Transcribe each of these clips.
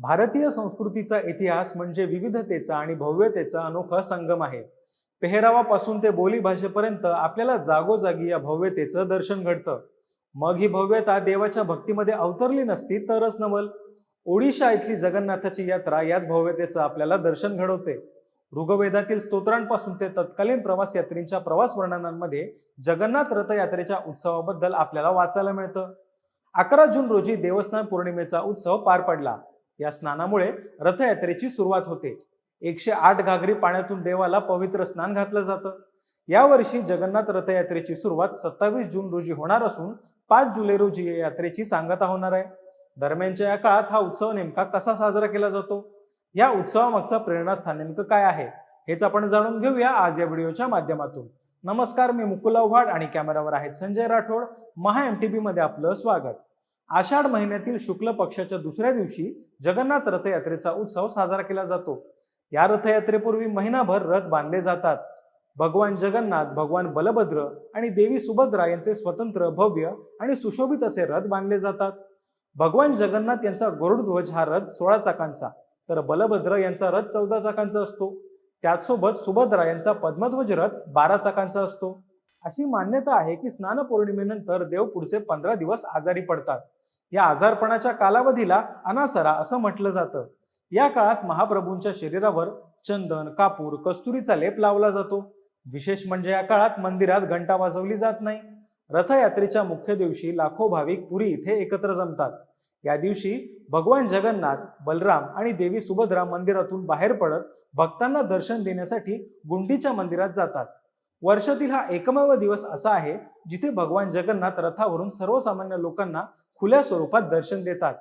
भारतीय संस्कृतीचा इतिहास म्हणजे विविधतेचा आणि भव्यतेचा अनोखा संगम आहे. पेहरावापासून ते बोली भाषेपर्यंत आपल्याला जागोजागी या भव्यतेचं दर्शन घडतं. मग ही भव्यता देवाच्या भक्तीमध्ये अवतरली नसती तरच नवल. ओडिशा इथली जगन्नाथाची यात्रा याच भव्यतेचं आपल्याला दर्शन घडवते. ऋग्वेदातील स्तोत्रांपासून ते तत्कालीन प्रवास यात्रींच्या प्रवास वर्णनांमध्ये जगन्नाथ रथयात्रेच्या उत्सवाबद्दल आपल्याला वाचायला मिळतं. अकरा जून रोजी देवस्थान पौर्णिमेचा उत्सव पार पडला. या स्नानामुळे रथयात्रेची सुरुवात होते. एकशे आठ घागरी पाण्यातून देवाला पवित्र स्नान घातलं जातं. यावर्षी जगन्नाथ रथयात्रेची सुरुवात सत्तावीस जून रोजी होणार असून पाच जुलै रोजी या यात्रेची सांगता होणार आहे. दरम्यानच्या या काळात हा उत्सव नेमका कसा साजरा केला जातो? या उत्सवामागचा प्रेरणास्थान नेमकं काय आहे? हेच आपण जाणून घेऊया आज या व्हिडिओच्या माध्यमातून. नमस्कार मी मुकुल आव्हाड आणि कॅमेरावर आहेत संजय राठोड. महा एम टी मध्ये आपलं स्वागत. आषाढ महिन्यातील शुक्ल पक्षाच्या दुसऱ्या दिवशी जगन्नाथ रथयात्रेचा उत्सव साजरा केला जातो. या रथयात्रेपूर्वी महिनाभर रथ बांधले जातात. भगवान जगन्नाथ भगवान बलभद्र आणि देवी सुभद्रा यांचे स्वतंत्र भव्य आणि सुशोभित असे रथ बांधले जातात. भगवान जगन्नाथ यांचा गरुडध्वज हा रथ सोळा चाकांचा तर बलभद्र यांचा रथ चौदा चाकांचा असतो. त्याचसोबत सुभद्रा यांचा पद्मध्वज रथ बारा चाकांचा असतो. अशी मान्यता आहे की स्नान पौर्णिमेनंतर देव पुढचे पंधरा दिवस आजारी पडतात. या आजारपणाच्या कालावधीला अनासरा असं म्हटलं जातं. या काळात महाप्रभूंच्या शरीरावर चंदन कापूर कस्तुरीचा लेप लावला जातो. विशेष म्हणजे या काळात मंदिरात घंटा वाजवली जात नाही. रथयात्रेच्या मुख्य दिवशी लाखो भाविक पुरी इथे एकत्र जमतात. या दिवशी भगवान जगन्नाथ बलराम आणि देवी सुभद्रा मंदिरातून बाहेर पडत भक्तांना दर्शन देण्यासाठी गुंडीच्या मंदिरात जातात. वर्षातील हा एकमेव दिवस असा आहे जिथे भगवान जगन्नाथ रथावरून सर्वसामान्य लोकांना खुल्या स्वरूपात दर्शन देतात.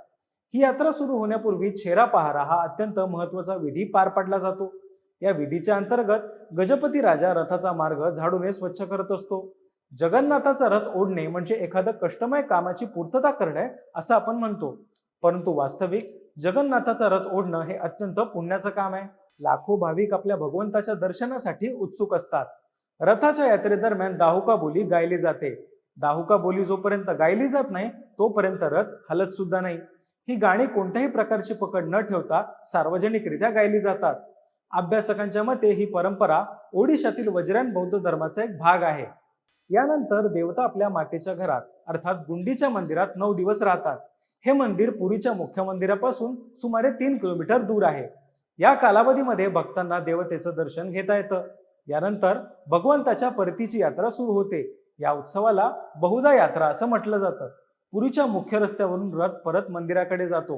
ही यात्रा सुरू होण्यापूर्वी छेरा पहारा हा अत्यंत महत्त्वाचा विधी पार पाडला जातो. या विधीच्या अंतर्गत गजपती राजा रथाचा मार्ग झाडूने स्वच्छ करत असतो. जगन्नाथाचा रथ ओढणे म्हणजे एखादं कष्टमय कामाची पूर्तता करणे असं आपण म्हणतो. परंतु वास्तविक जगन्नाथाचा रथ ओढणं हे अत्यंत पुण्याचं काम आहे. लाखो भाविक आपल्या भगवंताच्या दर्शनासाठी उत्सुक असतात. रथाच्या यात्रेदरम्यान दाहुका बोली गायली जाते. दाहुका बोली जोपर्यंत गायली जात नाही तोपर्यंत रथ हलत सुद्धा नाही. ही गाणी कोणत्याही प्रकारची पकड न ठेवता सार्वजनिकरित्या गायली जातात. अभ्यासकांच्या मते ही परंपरा ओडिशातील वज्रायन बौद्ध धर्माचा एक भाग आहे. यानंतर देवता आपल्या मातेच्या घरात अर्थात गुंडीच्या मंदिरात नऊ दिवस राहतात. हे मंदिर पुरीच्या मुख्य मंदिरापासून सुमारे तीन किलोमीटर दूर आहे. या कालावधीमध्ये भक्तांना देवतेचं दर्शन घेता येतं. यानंतर भगवंताच्या परतीची यात्रा सुरू होते. या उत्सवाला बहुधा यात्रा असं म्हटलं जातं. पुरीच्या मुख्य रस्त्यावरून रथ परत मंदिराकडे जातो.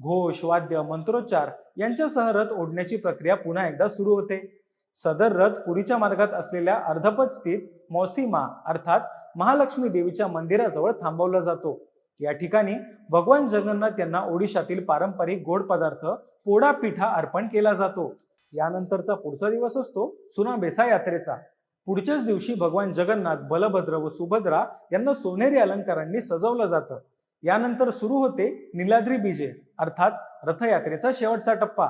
घोष वाद्य मंत्रोच्चार यांच्यासह रथ ओढण्याची प्रक्रिया पुन्हा एकदा सुरू होते. सदर रथ पुरीच्या मार्गात असलेल्या अर्धपद स्थित मौसीमा अर्थात महालक्ष्मी देवीच्या मंदिराजवळ थांबवला जातो. या ठिकाणी भगवान जगन्नाथ यांना ओडिशातील पारंपरिक गोड पदार्थ पोडा पिठा अर्पण केला जातो. यानंतरचा पुढचा दिवस असतो सुनाबेसा यात्रेचा. पुढच्याच दिवशी भगवान जगन्नाथ बलभद्र व सुभद्रा यांना सोनेरी अलंकारांनी सजवलं जातं. यानंतर सुरू होते निलाद्री बीजे अर्थात रथयात्रेचा शेवटचा टप्पा.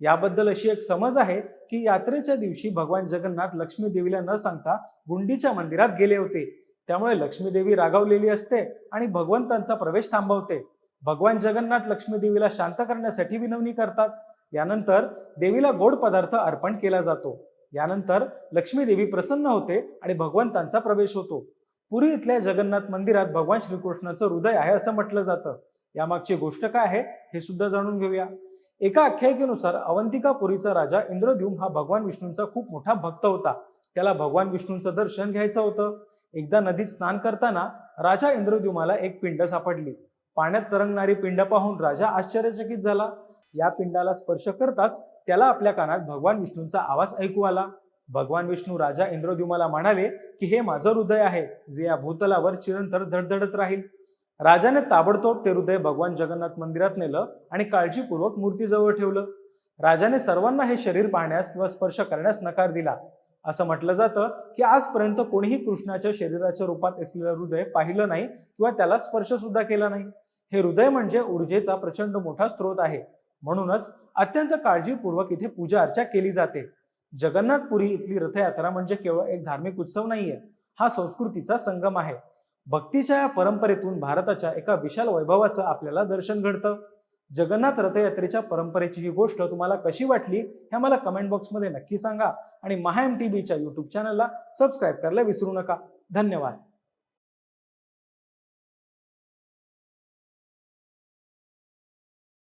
याबद्दल अशी एक समज आहे की यात्रेच्या दिवशी भगवान जगन्नाथ लक्ष्मी देवीला न सांगता गुंडीच्या मंदिरात गेले होते. त्यामुळे लक्ष्मी देवी रागावलेली असते आणि भगवंतांचा प्रवेश थांबवते. भगवान जगन्नाथ लक्ष्मी देवीला शांत करण्यासाठी विनवणी करतात. यानंतर देवीला गोड पदार्थ अर्पण केला जातो. यानंतर लक्ष्मीदेवी प्रसन्न होते आणि भगवंतांचा प्रवेश होतो. पुरी इथल्या जगन्नाथ मंदिरात भगवान श्रीकृष्णाचं हृदय आहे असं म्हटलं जातं. यामागची गोष्ट काय आहे हे सुद्धा जाणून घेऊया. एका आख्यायिकेनुसार अवंतिका पुरीचा राजा इंद्रद्युम हा भगवान विष्णूंचा खूप मोठा भक्त होता. त्याला भगवान विष्णूंचं दर्शन घ्यायचं होतं. एकदा नदीत स्नान करताना राजा इंद्रद्युमाला एक पिंड सापडली. पाण्यात तरंगणारी पिंड पाहून राजा आश्चर्यचकित झाला. या पिंडाला स्पर्श करताच त्याला आपल्या कानात भगवान विष्णूंचा आवाज ऐकू आला. भगवान विष्णू राजा इंद्रद्युमाला म्हणाले की हे माझं हृदय आहे जे या भूतलावर चिरंतर धडधडत राहील. राजाने ताबडतोब ते हृदय भगवान जगन्नाथ मंदिरात नेलं आणि काळजीपूर्वक मूर्तीजवळ ठेवलं. राजाने सर्वांना हे शरीर पाहण्यास किंवा स्पर्श करण्यास नकार दिला. असं म्हटलं जातं की आजपर्यंत कोणीही कृष्णाच्या शरीराच्या रूपात असलेलं हृदय पाहिलं नाही किंवा त्याला स्पर्श सुद्धा केला नाही. हे हृदय म्हणजे ऊर्जेचा प्रचंड मोठा स्रोत आहे. म्हणूनच अत्यंत काळजीपूर्वक इथे पूजा अर्चा केली जाते. जगन्नाथपुरी इथली रथयात्रा म्हणजे केवळ एक धार्मिक उत्सव नाहीये हा संस्कृतीचा संगम आहे. भक्तीच्या या परंपरेतून भारताच्या एका विशाल वैभवाचं आपल्याला दर्शन घडतं. जगन्नाथ रथयात्रेच्या परंपरेची ही गोष्ट तुम्हाला कशी वाटली हे मला कमेंट बॉक्समध्ये नक्की सांगा आणि महा एम टी बीच्या युट्यूब चॅनलला सबस्क्राईब करायला विसरू नका. धन्यवाद.